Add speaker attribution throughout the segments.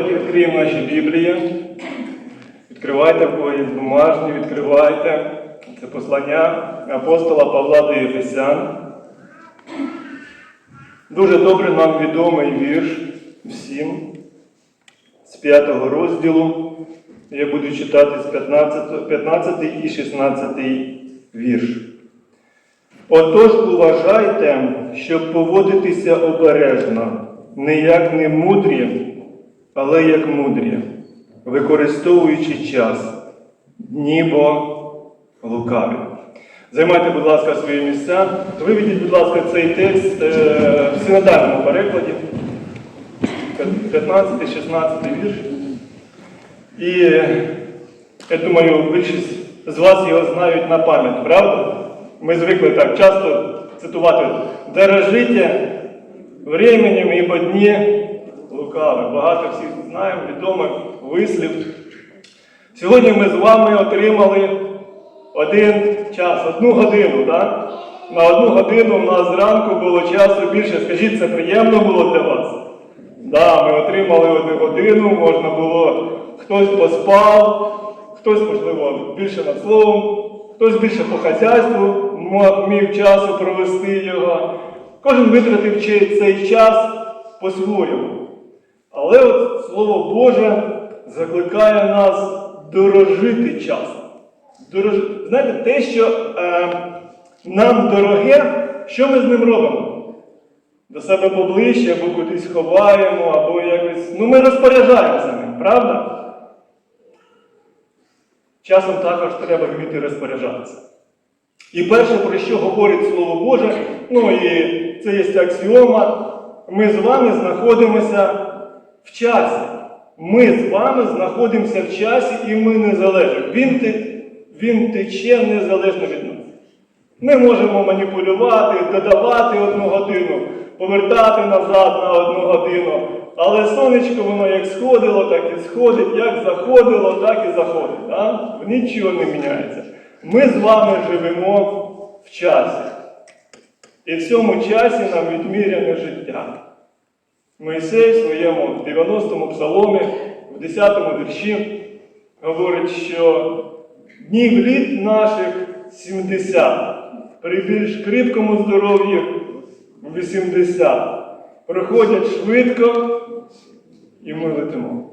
Speaker 1: Давайте відкриємо наші Біблії. Відкривайте є бумажні, відкривайте. Це послання апостола Павла до Єфесян. Дуже добре нам відомий вірш всім з 5 розділу. Я буду читати з 15, 15 і 16 вірш. Отож уважайте, щоб поводитися обережно, не як не мудрі, але як мудрі, використовуючи час, нібо лукаві. Займайте, будь ласка, свої місця. Виведіть, будь ласка, цей текст е, в синодальному перекладі. 15-16 вірш. І я думаю, більшість з вас його знають на пам'ять, правда? Ми звикли так часто цитувати «Дорожите временем, ібо дні лукаві. Багато всіх знаємо, відомий вислів. Сьогодні ми з вами отримали один час, одну годину. так? На одну годину в нас зранку було часу більше. Скажіть, це приємно було для вас? Да, ми отримали одну годину, можна було, хтось поспав, хтось, можливо, більше над словом, хтось більше по хазяйству міг часу провести його. Кожен витратив цей час по-своєму. Але от Слово Боже закликає нас дорожити часом. Дорож... Знаєте, те, що е, нам дороге, що ми з ним робимо? До себе поближче, або кудись ховаємо, або якось. Ну, ми розпоряджаємося ним, правда? Часом також треба вміти розпоряджатися. І перше, про що говорить Слово Боже, ну і це є аксіома, ми з вами знаходимося в часі. Ми з вами знаходимося в часі і ми незалежні. Він, він тече незалежно від нас. Ми можемо маніпулювати, додавати одну годину, повертати назад на одну годину. Але сонечко воно як сходило, так і сходить, як заходило, так і заходить. Да? Нічого не міняється. Ми з вами живемо в часі. І в цьому часі нам відміряне життя. Мойсей в своєму 90-му псаломі, в 10-му вірші, говорить, що днів літ наших 70, при більш кріпкому здоров'ї 80. Проходять швидко і ми летимо.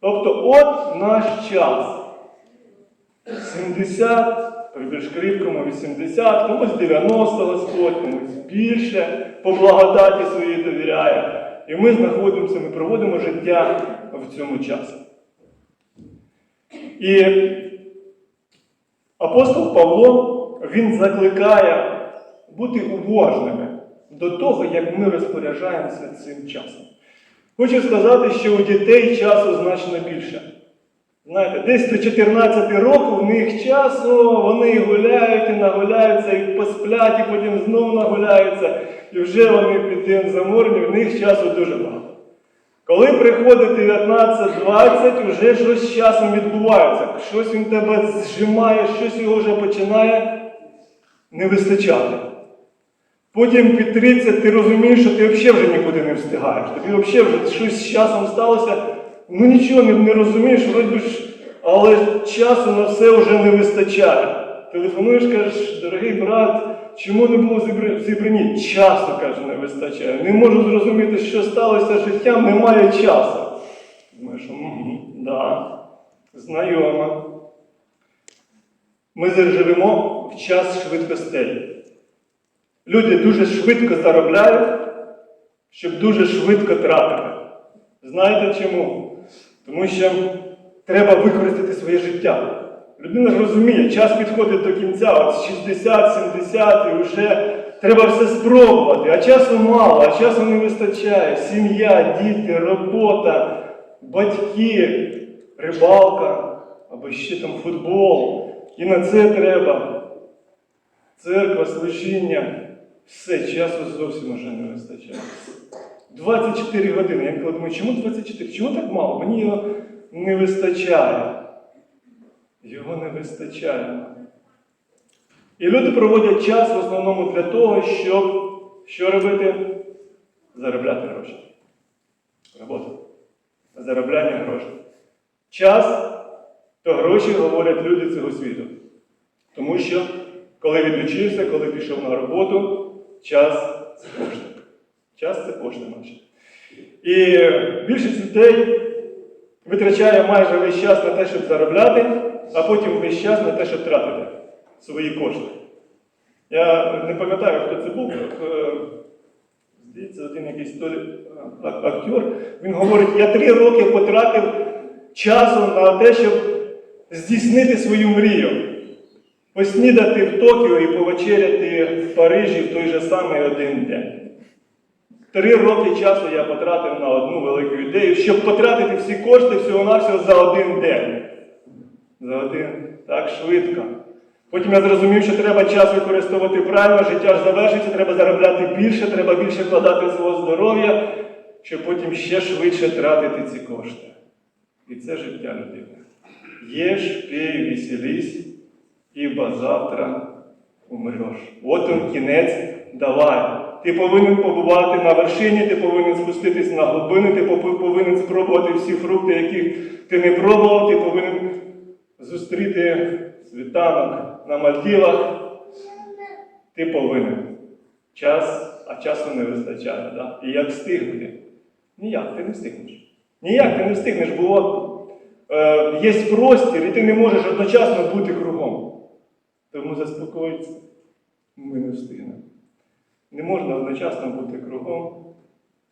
Speaker 1: Тобто от наш час. 70, при більш кріпкому 80, комусь 90 Господь, комусь більше, по благодаті своїй довіряє. І ми знаходимося, ми проводимо життя в цьому часі. І апостол Павло, він закликає бути уважними до того, як ми розпоряджаємося цим часом. Хочу сказати, що у дітей часу значно більше. Знаєте, десь до 14 років у них часу, вони гуляють і нагуляються, і посплять, і потім знову нагуляються, і вже вони під день заморені, в них часу дуже багато. Коли приходить 19-20, вже щось з часом відбувається. Щось він тебе зжимає, щось його вже починає не вистачати. Потім під 30 ти розумієш, що ти взагалі вже нікуди не встигаєш. Тобі взагалі вже щось з часом сталося, ну нічого не, розумієш, вроді ж, але часу на все вже не вистачає. Телефонуєш, кажеш, дорогий брат, чому не було зібр- зібрані? Часу, каже, не вистачає. Не можу зрозуміти, що сталося з життям, немає часу. Думаєш, угу, да, знайомо. Ми зараз живемо в час швидкостей. Люди дуже швидко заробляють, щоб дуже швидко тратити. Знаєте чому? Тому що треба використати своє життя. Людина ж розуміє, час підходить до кінця, от 60-70 і вже треба все спробувати, а часу мало, а часу не вистачає. Сім'я, діти, робота, батьки, рибалка або ще там футбол. І на це треба церква, служіння, все, часу зовсім вже не вистачає. 24 години. Я коли думаю, чому 24? Чому так мало? Мені його не вистачає. Його не вистачає. І люди проводять час в основному для того, щоб що робити? Заробляти гроші. Робота. заробляння грошей. Час то гроші говорять люди цього світу. Тому що, коли відлучився, коли пішов на роботу, час це кошти. Час це кошти наші. І більшість людей витрачає майже весь час на те, щоб заробляти, а потім весь час на те, щоб тратити свої кошти. Я не пам'ятаю, хто це був. е, Здається, один якийсь а- актер. Він говорить, я три роки потратив часу на те, щоб здійснити свою мрію. Поснідати в Токіо і повечеряти в Парижі в той же самий один день. Три роки часу я потратив на одну велику ідею, щоб потратити всі кошти всього-навсього за один день. За один так швидко. Потім я зрозумів, що треба час використовувати правильно, життя ж завершиться, треба заробляти більше, треба більше вкладати свого здоров'я, щоб потім ще швидше тратити ці кошти. І це життя людини. Єш, пій, веселись, ібо завтра умреш. От он кінець, давай. Ти повинен побувати на вершині, ти повинен спуститись на глибини, ти повинен спробувати всі фрукти, які ти не пробував, ти повинен зустріти світанок на Мальдівах. Ти повинен. Час, а часу не вистачає. Да? І як встигнути? Ніяк ти не встигнеш. Ніяк ти не встигнеш, бо е, є простір, і ти не можеш одночасно бути кругом. Тому заспокоїться, ми не встигнемо. Не можна одночасно бути кругом.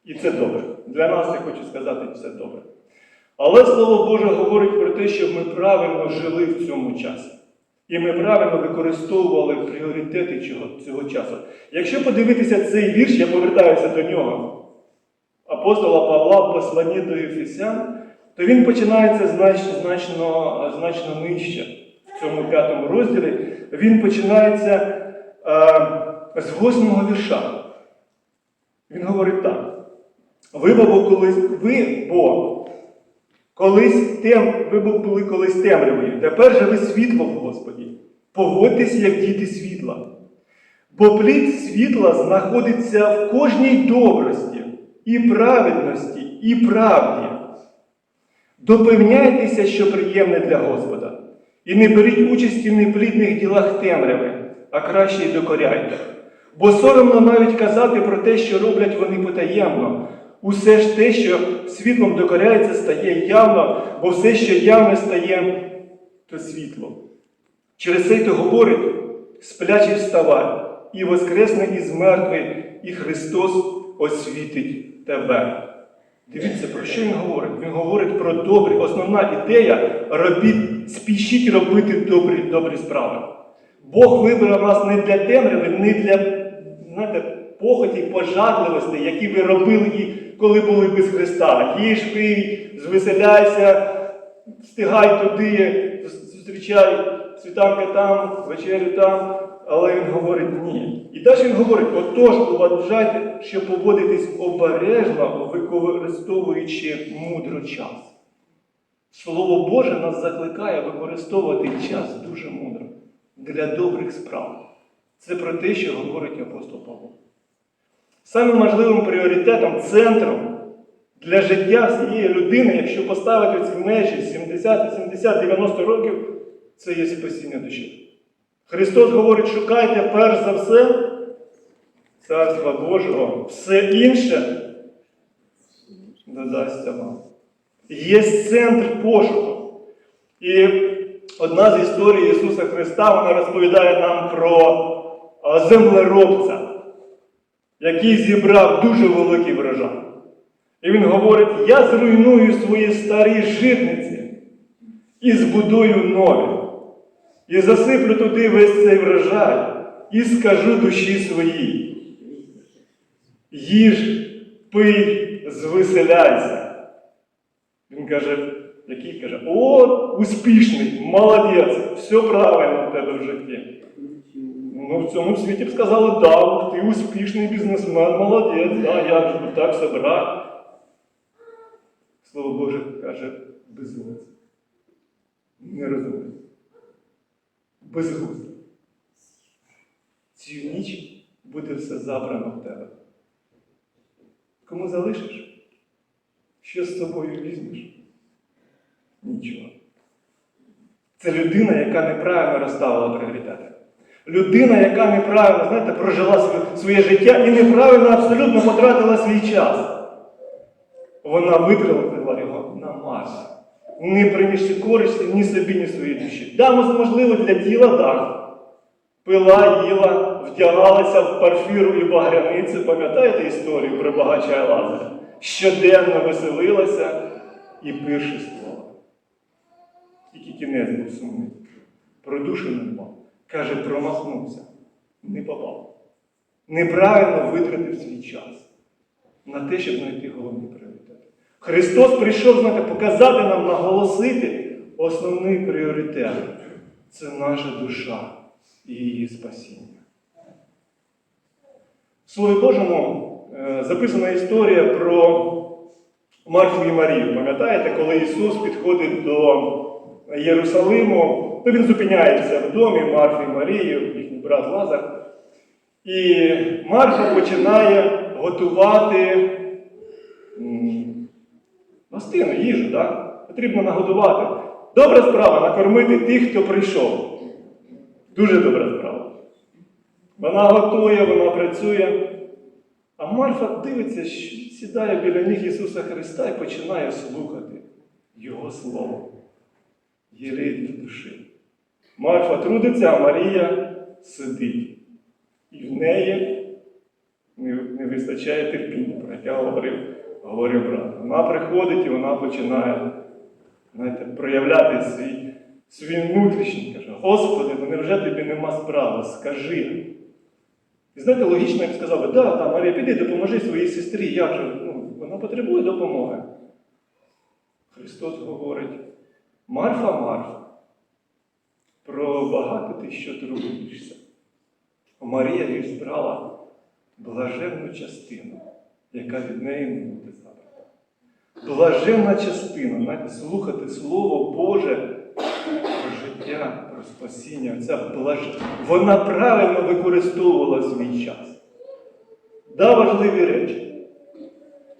Speaker 1: І це добре. Для нас, я хочу сказати, це добре. Але Слово Боже говорить про те, щоб ми правильно жили в цьому часі. І ми правильно використовували пріоритети цього, цього часу. Якщо подивитися цей вірш, я повертаюся до нього, апостола Павла в посланні до Ефесян, то він починається значно, значно, значно нижче. В цьому п'ятому розділі він починається е, з восьмого вірша. Він говорить так. Ви бо колись, ви бо колись тем, ви були колись темрявою, тепер же ви світло в Господі. Погодьтесь, як діти світла. Бо плід світла знаходиться в кожній добрості, і праведності, і правді. Допевняйтеся, що приємне для Господа, і не беріть участі в неплідних ділах темряви, а краще й докоряйте. Бо соромно навіть казати про те, що роблять вони потаємно. Усе ж те, що світлом докоряється, стає явно, бо все, що явне стає, то світло. Через це й говорить, сплячий вставай, і воскресне із мертвих, і Христос освітить тебе. Дивіться, про що він говорить? Він говорить про добрі. Основна ідея робіть, спішіть робити добрі, добрі справи. Бог вибрав нас не для темряви, не для знаєте, похоті, пожадливості, які ви робили, коли були без Христа. Їж, пий, звеселяйся, встигай туди, зустрічай світанка там, вечерю там. Але він говорить ні. І далі він говорить, отож, уважайте, що поводитись обережно, використовуючи мудро час. Слово Боже нас закликає використовувати час дуже мудро для добрих справ. Це про те, що говорить апостол Павло. Самим важливим пріоритетом, центром для життя цієї людини, якщо поставити ці межі 70, 80, 90 років, це є спасіння душі. Христос говорить, шукайте перш за все Царства Божого, все інше додасться вам. Є центр пошуку. І одна з історій Ісуса Христа вона розповідає нам про землеробця, який зібрав дуже великий врожай. І він говорить: я зруйную свої старі житниці і збудую нові. І засиплю туди весь цей врожай, і скажу душі своїй. Їж, пий, звеселяйся. Він каже, який каже, о, успішний, молодець, все правильно в тебе в житті. Ну, в цьому світі б сказали, да, ти успішний бізнесмен, молодець, да, як же так собирати. Слово Боже каже, безумець. Не розумію. Безглуздо. Цю ніч буде все забрано в тебе. Кому залишиш? Що з собою візьмеш? Нічого. Це людина, яка неправильно розставила пріоритети. Людина, яка неправильно, знаєте, прожила своє, життя і неправильно абсолютно потратила свій час. Вона витратила його на Марс. Не принісши користі ні собі, ні своїй душі. Да, можливо, для тіла так. Пила, їла, вдягалася в парфіру і багряницю. Пам'ятаєте історію про багача Лазаря? Щоденно веселилася і пиршествувала. Тільки кінець був сумний. Про душу не дбав. Каже, промахнувся. Не попав. Неправильно витратив свій час на те, щоб знайти головні пріоритети. Христос прийшов, знаєте, показати нам, наголосити основний пріоритет це наша душа і її спасіння. В Слові Божому е, записана історія про Марфу і Марію. Пам'ятаєте, коли Ісус підходить до Єрусалиму, то він зупиняється в домі Марфи і Марію, їхній брат Лазар. І Марфа починає готувати гостину, їжу, так? Потрібно нагодувати. Добра справа накормити тих, хто прийшов. Дуже добра справа. Вона готує, вона працює. А Марфа дивиться, сідає біля ніг Ісуса Христа і починає слухати Його Слово. Єлей для душі. Марфа трудиться, а Марія сидить. І в неї не, не вистачає терпіння, про яке говорив, говорив брат. Вона приходить і вона починає знаєте, проявляти свій, свій внутрішній. Каже, Господи, ну невже тобі нема справи? Скажи. І знаєте, логічно я б сказав, би, да, да, Марія, піди, допоможи своїй сестрі, як же? Ну, вона потребує допомоги. Христос говорить, Марфа, Марфа, про багато ти що турбуєшся. Марія лиш збрала блаженну частину, яка від неї не буде забрана. Блаженна частина, слухати Слово Боже про життя, про спасіння. Ця блаж... Вона правильно використовувала свій час. Да, важливі речі.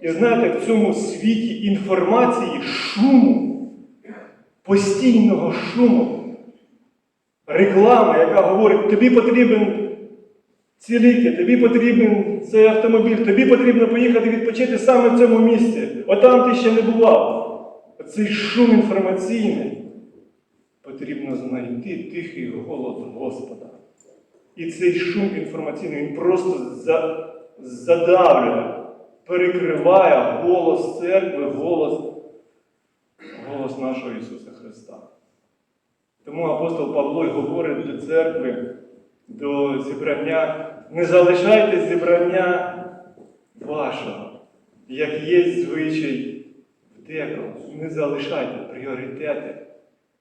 Speaker 1: І знаєте, в цьому світі інформації, шуму, постійного шуму, реклами, яка говорить, тобі потрібен ці ліки, тобі потрібен цей автомобіль, тобі потрібно поїхати відпочити саме в цьому місці. Отам ти ще не бував. Цей шум інформаційний потрібно знайти тихий голос Господа. І цей шум інформаційний він просто за, задавлює, перекриває голос церкви, голос, голос нашого Ісуса Христа. Тому апостол Павло й говорить до церкви, до зібрання, не залишайте зібрання вашого, як є звичай в декого. Не залишайте пріоритети,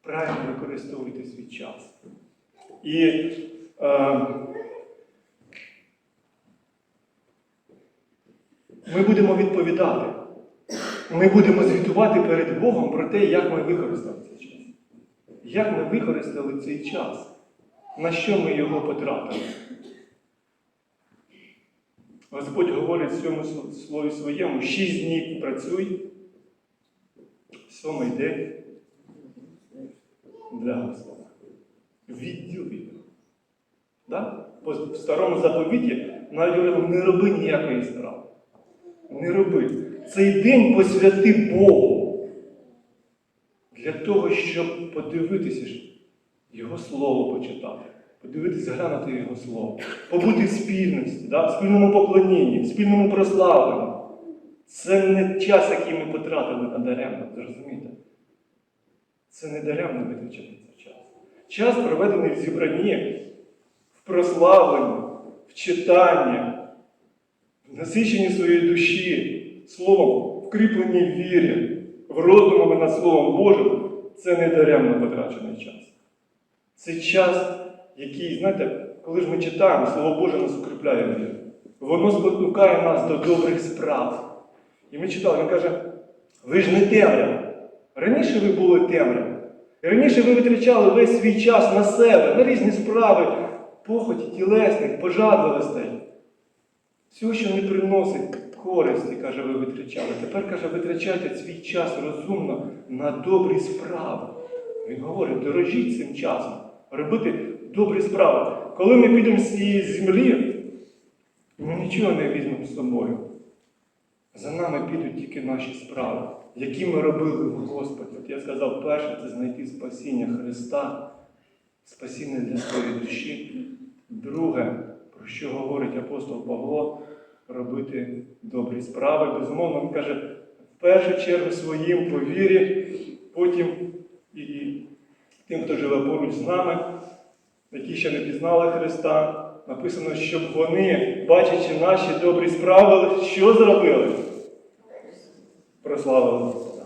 Speaker 1: правильно використовуйте свій час. І е, ми будемо відповідати. Ми будемо звітувати перед Богом про те, як ми використали цей час. Як ми використали цей час? На що ми його потратили? Господь говорить в цьому слові своєму, шість днів працюй, сьомий день для Господа. Відділ від нього. Да? В старому заповіті навіть не роби ніякої справи. Не роби. Цей день посвяти Богу. Для того, щоб подивитися, Його Слово почитати, подивитися, глянути Його Слово, побути в спільності, да? в спільному поклонінні, в спільному прославленні. Це не час, який ми потратили на даремно, зрозумієте? Це не даремно витрачений час. Час, проведений в зібранні, в прославленні, в читанні, в насиченні своєї душі, словом, вкріпленні в вірі, роздумами над Словом Божим, це не даремно потрачений час. Це час, який, знаєте, коли ж ми читаємо, Слово Боже нас укріпляє в вірі. Воно спонукає нас до добрих справ. І ми читали, він каже, ви ж не темрява. Раніше ви були темрява. Раніше ви витрачали весь свій час на себе, на різні справи, похоті тілесних, пожадливостей. Всього, що не приносить користі, каже, ви витрачали. Тепер каже, витрачайте свій час розумно на добрі справи. Він говорить, дорожіть цим часом, робити добрі справи. Коли ми підемо з цієї землі, ми нічого не візьмемо з собою. За нами підуть тільки наші справи, які ми робили в Господі. От я сказав, перше це знайти спасіння Христа, спасіння для своєї душі. Друге, про що говорить апостол Павло, робити добрі справи. Безумовно, він каже, в першу чергу своїм по вірі, потім і тим, хто живе поруч з нами, які ще не пізнали Христа. Написано, щоб вони, бачачи наші добрі справи, що зробили? Прославили Господа.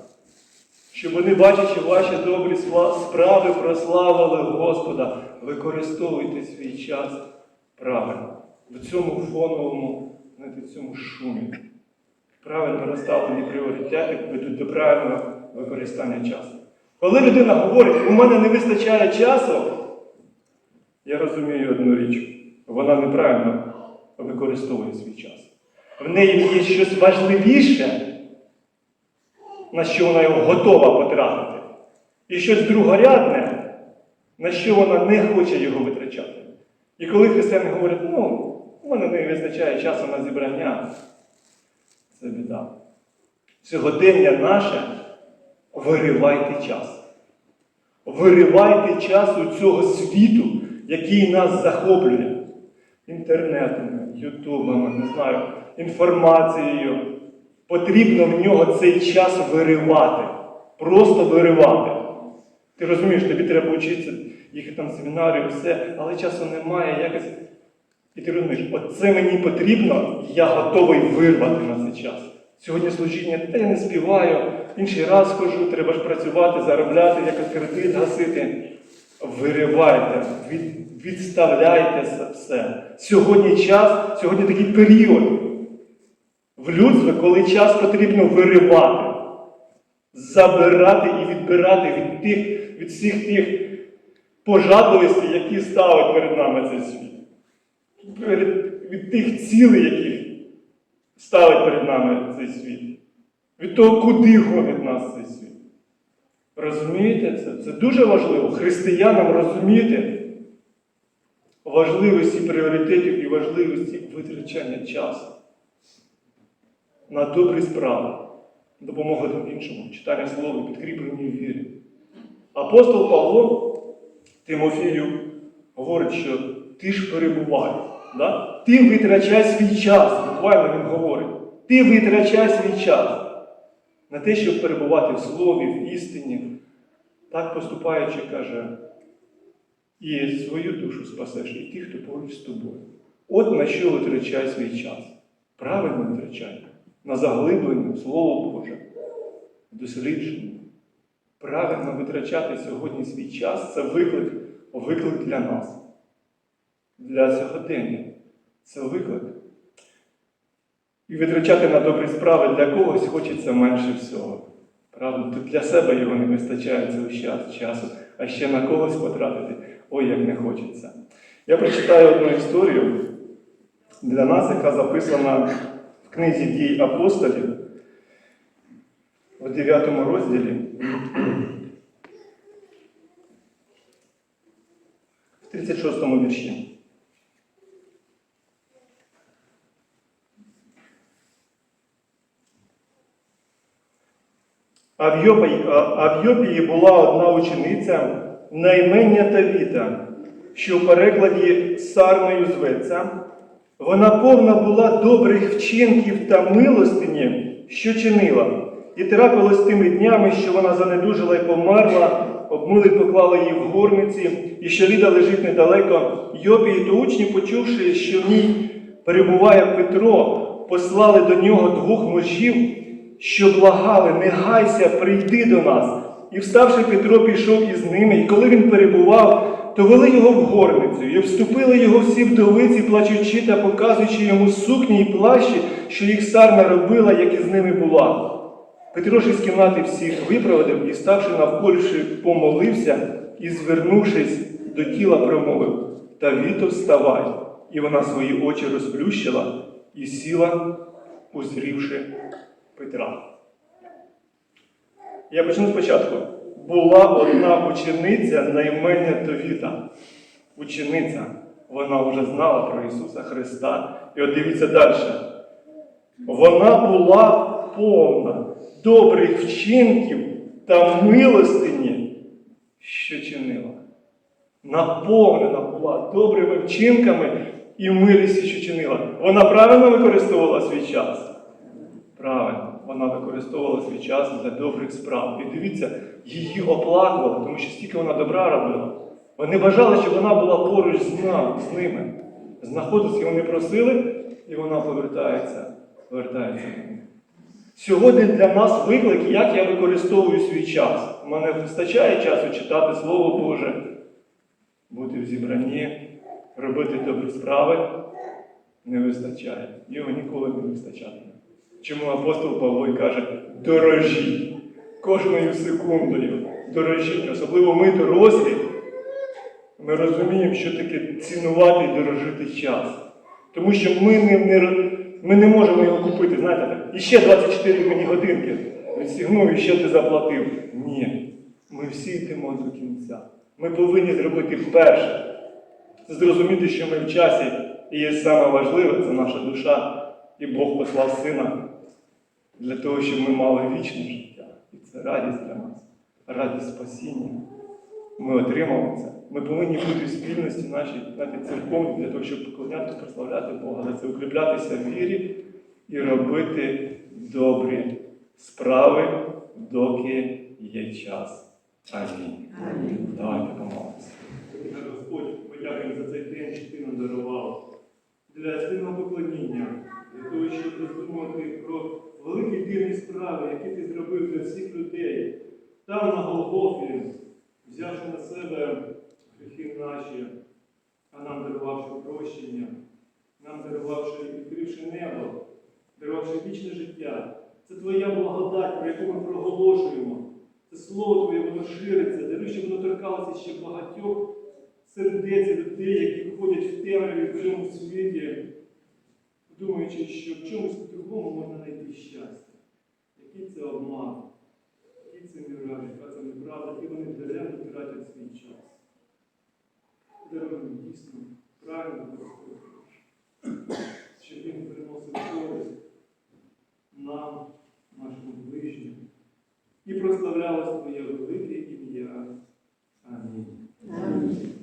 Speaker 1: Щоб вони, бачачи ваші добрі справи, прославили Господа. Використовуйте свій час правильно. В цьому фоновому, в цьому шумі. Правильно розставлені пріоритети ведуть до правильного використання часу. Коли людина говорить, у мене не вистачає часу, я розумію одну річ. Вона неправильно використовує свій час. В неї є щось важливіше, на що вона його готова потратити. І щось другорядне, на що вона не хоче його витрачати. І коли християни говорять, ну, у мене не вистачає часу на зібрання, це біда. Сьогодення наше виривайте час. Виривайте час у цього світу, який нас захоплює. Інтернетами, ютубами, не знаю, інформацією. Потрібно в нього цей час виривати. Просто виривати. Ти розумієш, тобі треба вчитися, їхати там семінарі, все, але часу немає якось. І ти розумієш, оце мені потрібно, я готовий вирвати на цей час. Сьогодні служіння, та я не співаю, інший раз хожу, треба ж працювати, заробляти, якось кредит гасити. Виривайте, від, відставляйте все. Сьогодні час, сьогодні такий період в людстві, коли час потрібно виривати, забирати і відбирати від, тих, від всіх тих пожадливостей, які ставить перед нами цей світ. Від тих цілей, які ставить перед нами цей світ. Від того, куди гонить нас цей світ. Розумієте це? Це дуже важливо. Християнам розуміти важливості пріоритетів і важливості витрачання часу на добрі справи, допомога іншому, читання слова, підкріплені в вірі. Апостол Павло Тимофію говорить, що ти ж перебувай. Да? Ти витрачай свій час, буквально він говорить. Ти витрачай свій час на те, щоб перебувати в слові, в істині. Так поступаючи, каже, і свою душу спасеш, і тих, хто поруч з тобою. От на що витрачай свій час. Правильно витрачай. На заглиблення Слово Боже, дослідження. Правильно витрачати сьогодні свій час це виклик, виклик для нас, для сьогодення. Це виклик. І витрачати на добрі справи для когось хочеться менше всього. Правда, тут для себе його не вистачає цього часу, а ще на когось потратити, ой, як не хочеться. Я прочитаю одну історію для нас, яка записана в книзі дій апостолів в 9 розділі. В 36 вірші. А в, Йопії була одна учениця, наймення Тавіта, що в перекладі сарною зветься. Вона повна була добрих вчинків та милостині, що чинила, і трапилось тими днями, що вона занедужила і померла, обмили поклали її в горниці, і що Ліда лежить недалеко. Йопії то учні, почувши, що в ній перебуває Петро, послали до нього двох мужів, що благали, не гайся, прийди до нас. І вставши Петро, пішов із ними, і коли він перебував, то вели його в горницю, і вступили його всі вдовиці, плачучи та показуючи йому сукні і плащі, що їх сарна робила, як із ними була. Петро ж із кімнати всіх випроводив і, ставши навколіши, помолився і, звернувшись до тіла, промовив Тавіто, вставай. І вона свої очі розплющила і сіла узрівши Петра. Я почну спочатку. Була одна учениця на ім'я Товіта. Учениця. Вона вже знала про Ісуса Христа. І от дивіться далі. Вона була повна добрих вчинків та милостині, що чинила. Наповнена була добрими вчинками і милістю, що чинила. Вона правильно використовувала свій час? Правильно, вона використовувала свій час для добрих справ. І дивіться, її оплакували, тому що стільки вона добра робила. Вони бажали, щоб вона була поруч з, ними. Знаходиться, вони просили, і вона повертається, повертається. Сьогодні для нас виклик, як я використовую свій час. У мене вистачає часу читати Слово Боже, бути в зібранні, робити добрі справи. Не вистачає. Його ніколи не вистачатиме. Чому апостол Павло і каже, дорожіть кожною секундою, дорожіть. Особливо ми дорослі, ми розуміємо, що таке цінувати і дорожити час. Тому що ми не, не, ми не можемо його купити, знаєте, так, і ще 24 мені годинки відстігнув і ще ти заплатив. Ні. Ми всі йдемо до кінця. Ми повинні зробити перше. Зрозуміти, що ми в часі і є саме важливе це наша душа. І Бог послав сина для того, щоб ми мали вічне життя. І це радість для нас, радість спасіння. Ми отримали це. Ми повинні бути в спільності нашій навіть церковній для того, щоб поклоняти, прославляти Бога, за це укріплятися в вірі і робити добрі справи, доки є час. Амінь. Давайте помолимося. Господь, ми дякуємо за цей день, що ти нам дарував. Для спільного поклоніння, для того, щоб роздумувати про великі дивні справи, які ти зробив для всіх людей. Там на Голгофі, взявши на себе гріхи наші, а нам дарувавши прощення, нам дарувавши, відкривши небо, дарувавши вічне життя. Це Твоя благодать, про яку ми проголошуємо. Це слово Твоє, воно шириться, даруй, щоб воно торкалося ще багатьох сердець людей, які ходять в темряві в цьому світі, думаючи, що в чомусь другому можна знайти щастя. Який це обман, який це міраж, яка це неправда, і вони даремно тратять свій час. Даруємо дійсно правильно Господь, щоб він приносив користь нам, нашому ближньому, і прославляло своє велике ім'я. Амінь. Амінь.